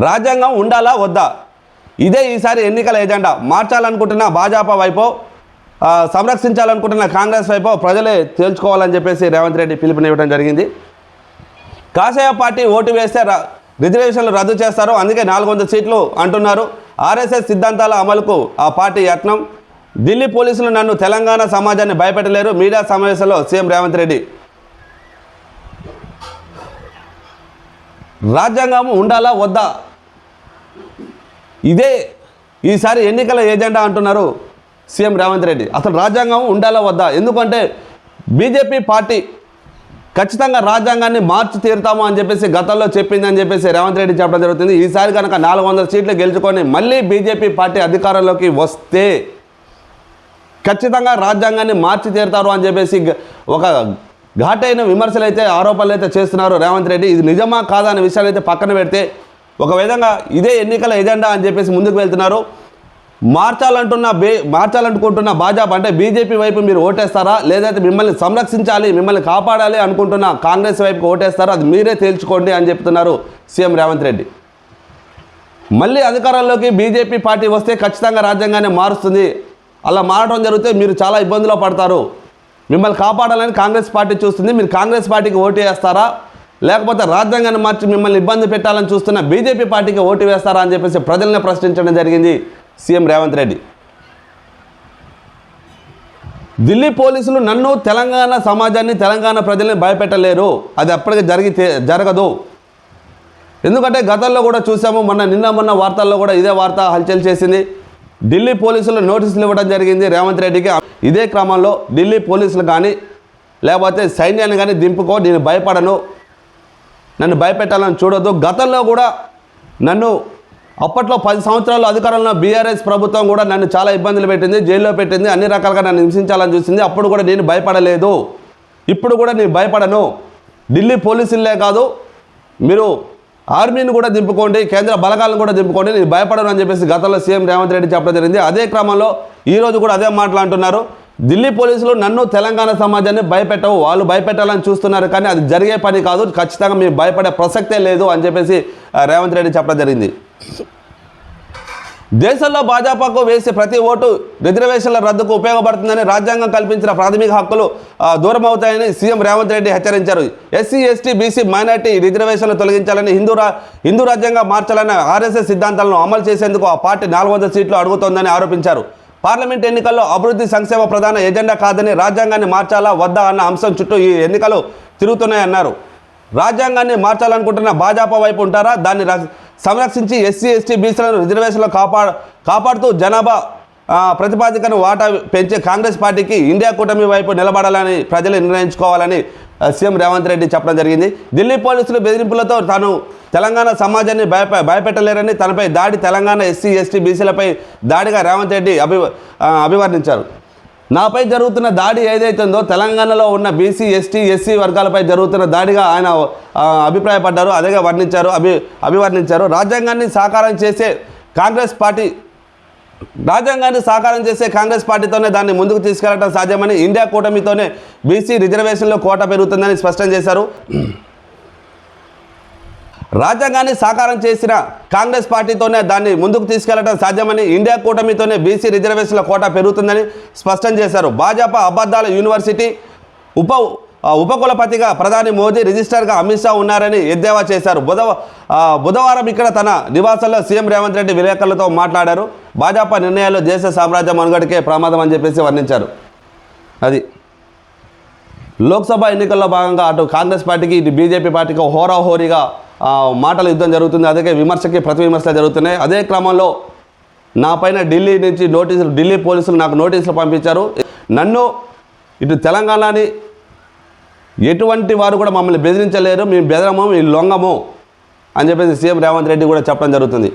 రాజ్యాంగం ఉండాలా వద్దా? ఇదే ఈసారి ఎన్నికల ఎజెండా. మార్చాలనుకుంటున్న భాజపా వైపు సంరక్షించాలనుకుంటున్న కాంగ్రెస్ వైపు ప్రజలే తేల్చుకోవాలని చెప్పేసి రేవంత్ రెడ్డి పిలుపునివ్వడం జరిగింది. కాషాయ పార్టీ ఓటు వేస్తే ర- రిజర్వేషన్లు రద్దు చేస్తారు. అందుకే నాలుగు వందల సీట్లు అంటున్నారు. ఆర్ఎస్ఎస్ సిద్ధాంతాల అమలుకు ఆ పార్టీ యత్నం. ఢిల్లీ పోలీసులు నన్ను తెలంగాణ సమాజాన్ని భయపెట్టలేరు. మీడియా సమావేశంలో సీఎం రేవంత్ రెడ్డి. రాజ్యాంగం ఉండాలా వద్దా? ఇదే ఈసారి ఎన్నికల ఏజెండా అంటున్నారు సీఎం రేవంత్ రెడ్డి. అసలు రాజ్యాంగం ఉండాలా వద్దా? ఎందుకంటే బీజేపీ పార్టీ ఖచ్చితంగా రాజ్యాంగాన్ని మార్చి తీరుతాము అని చెప్పేసి గతంలో చెప్పిందని చెప్పేసి రేవంత్ రెడ్డి చెప్పడం జరుగుతుంది. ఈసారి కనుక నాలుగు వందల సీట్లు గెలుచుకొని మళ్ళీ బీజేపీ పార్టీ అధికారంలోకి వస్తే ఖచ్చితంగా రాజ్యాంగాన్ని మార్చి తీరుతారు అని చెప్పేసి ఒక ఘాటైన విమర్శలు అయితే ఆరోపణలు అయితే చేస్తున్నారు రేవంత్ రెడ్డి. ఇది నిజమా కాదా అనే విషయాలు అయితే పక్కన పెడితే ఒక విధంగా ఇదే ఎన్నికల ఎజెండా అని చెప్పేసి ముందుకు వెళ్తున్నారు. మార్చాలంటున్న బే మార్చాలనుకుంటున్న భాజపా అంటే బీజేపీ వైపు మీరు ఓటేస్తారా? లేదైతే మిమ్మల్ని సంరక్షించాలి మిమ్మల్ని కాపాడాలి అనుకుంటున్న కాంగ్రెస్ వైపుకి ఓటేస్తారా? అది మీరే తేల్చుకోండి అని చెప్తున్నారు సీఎం రేవంత్ రెడ్డి. మళ్ళీ అధికారంలోకి బీజేపీ పార్టీ వస్తే ఖచ్చితంగా రాజ్యాంగాన్ని మారుస్తుంది. అలా మారడం జరిగితే మీరు చాలా ఇబ్బందులు పడతారు. మిమ్మల్ని కాపాడాలని కాంగ్రెస్ పార్టీ చూస్తుంది. మీరు కాంగ్రెస్ పార్టీకి ఓటు వేస్తారా? లేకపోతే రాజ్యాంగాన్ని మార్చి మిమ్మల్ని ఇబ్బంది పెట్టాలని చూస్తున్న బీజేపీ పార్టీకి ఓటు వేస్తారా అని చెప్పేసి ప్రజల్ని ప్రశ్నించడం జరిగింది సీఎం రేవంత్ రెడ్డి. ఢిల్లీ పోలీసులు నన్ను తెలంగాణ సమాజాన్ని తెలంగాణ ప్రజల్ని భయపెట్టలేరు. అది అప్పటికి జరిగి జరగదు. ఎందుకంటే గతంలో కూడా చూసాము మొన్న నిన్న మొన్న వార్తల్లో కూడా ఇదే వార్త హల్చల్ చేసింది. ఢిల్లీ పోలీసులు నోటీసులు ఇవ్వడం జరిగింది రేవంత్ రెడ్డికి. ఇదే క్రమంలో ఢిల్లీ పోలీసులు కానీ లేకపోతే సైన్యాన్ని కానీ దింపుకో నేను భయపడను. నన్ను భయపెట్టాలని చూడొద్దు. గతంలో కూడా నన్ను అప్పట్లో పది సంవత్సరాలు అధికారంలో బీఆర్ఎస్ ప్రభుత్వం కూడా నన్ను చాలా ఇబ్బందులు పెట్టింది జైల్లో పెట్టింది అన్ని రకాలుగా నన్ను హింసించాలని చూసింది. అప్పుడు కూడా నేను భయపడలేదు. ఇప్పుడు కూడా నేను భయపడను. ఢిల్లీ పోలీసులే కాదు మీరు ఆర్మీని కూడా దింపుకోండి కేంద్ర బలగాలను కూడా దింపుకోండి నేను భయపడను అని చెప్పేసి గతంలో సీఎం రేవంత్ రెడ్డి చెప్పడం జరిగింది. అదే క్రమంలో ఈరోజు కూడా అదే మాటలు అంటున్నారు. ఢిల్లీ పోలీసులు నన్ను తెలంగాణ సమాజాన్ని భయపెట్టవు వాళ్ళు భయపెట్టాలని చూస్తున్నారు కానీ అది జరిగే పని కాదు ఖచ్చితంగా మీరు భయపడే ప్రసక్తే లేదు అని చెప్పేసి రేవంత్ రెడ్డి చెప్పడం జరిగింది. దేశంలో భాజపాకు వేసే ప్రతి ఓటు రిజర్వేషన్ల రద్దుకు ఉపయోగపడుతుందని రాజ్యాంగం కల్పించిన ప్రాథమిక హక్కులు దూరమవుతాయని సీఎం రేవంత్ రెడ్డి హెచ్చరించారు. ఎస్సీ ఎస్టీ బీసీ మైనార్టీ రిజర్వేషన్లు తొలగించాలని హిందూ రా హిందూ రాజ్యాంగం మార్చాలని ఆర్ఎస్ఎస్ సిద్ధాంతాలను అమలు చేసేందుకు ఆ పార్టీ నాలుగు సీట్లు అడుగుతోందని ఆరోపించారు. పార్లమెంట్ ఎన్నికల్లో అభివృద్ధి సంక్షేమ ప్రధాన ఎజెండా కాదని రాజ్యాంగాన్ని మార్చాలా వద్దా అన్న అంశం చుట్టూ ఈ ఎన్నికలు తిరుగుతున్నాయన్నారు. రాజ్యాంగాన్ని మార్చాలనుకుంటున్న భాజపా వైపు ఉంటారా? దాన్ని సంరక్షించి ఎస్సీ ఎస్టీ బీసీలను రిజర్వేషన్లో కాపా కాపాడుతూ జనాభా ప్రతిపాదికను వాటా పెంచే కాంగ్రెస్ పార్టీకి ఇండియా కూటమి వైపు నిలబడాలని ప్రజలు నిర్ణయించుకోవాలని సీఎం రేవంత్ రెడ్డి చెప్పడం జరిగింది. ఢిల్లీ పోలీసులు బెదిరింపులతో తాను తెలంగాణ సమాజాన్ని భయప భయపెట్టలేరని తనపై దాడి తెలంగాణ ఎస్సీ ఎస్టీ బీసీలపై దాడిగా రేవంత్ రెడ్డి అభి అభివర్ణించారు. నాపై జరుగుతున్న దాడి ఏదైతుందో తెలంగాణలో ఉన్న బీసీ ఎస్టీ ఎస్సీ వర్గాలపై జరుగుతున్న దాడిగా ఆయన అభిప్రాయపడ్డారు. అదేగా వర్ణించారు అభి అభివర్ణించారు. రాజ్యాంగాన్ని సాకారం చేసే కాంగ్రెస్ పార్టీ రాజ్యాంగాన్ని సాకారం చేసే కాంగ్రెస్ పార్టీతోనే దాన్ని ముందుకు తీసుకెళ్ళడం సాధ్యమని ఇండియా కూటమితోనే బీసీ రిజర్వేషన్లో కోట పెరుగుతుందని స్పష్టం చేశారు. రాజ్యాంగాన్ని సాకారం చేసిన కాంగ్రెస్ పార్టీతోనే దాన్ని ముందుకు తీసుకెళ్ళడం సాధ్యమని ఇండియా కూటమితోనే బీసీ రిజర్వేషన్ల కోట పెరుగుతుందని స్పష్టం చేశారు. భాజపా అబద్ధాల యూనివర్సిటీ ఉప ఉపకులపతిగా ప్రధాని మోదీ రిజిస్టర్గా అమిత్ షా ఉన్నారని ఎద్దేవా చేశారు. బుధవ బుధవారం ఇక్కడ తన నివాసంలో సీఎం రేవంత్ రెడ్డి విలేకరులతో మాట్లాడారు. భాజపా నిర్ణయాలు దేశ సామ్రాజ్యం మనుగడకే ప్రమాదం అని చెప్పేసి వర్ణించారు. అది. లోక్సభ ఎన్నికల్లో భాగంగా అటు కాంగ్రెస్ పార్టీకి ఇటు బీజేపీ పార్టీకి హోరాహోరీగా మాటల యుద్ధం జరుగుతుంది. అదే విమర్శకి ప్రతి విమర్శలు జరుగుతున్నాయి. అదే క్రమంలో నా పైన ఢిల్లీ నుంచి నోటీసులు ఢిల్లీ పోలీసులు నాకు నోటీసులు పంపించారు. నన్ను ఇటు తెలంగాణని ఎటువంటి వారు కూడా మమ్మల్ని బెదిరించలేరు మేము బెదరము మేము లొంగము అని చెప్పేసి సీఎం రేవంత్ రెడ్డి కూడా చెప్పడం జరుగుతుంది.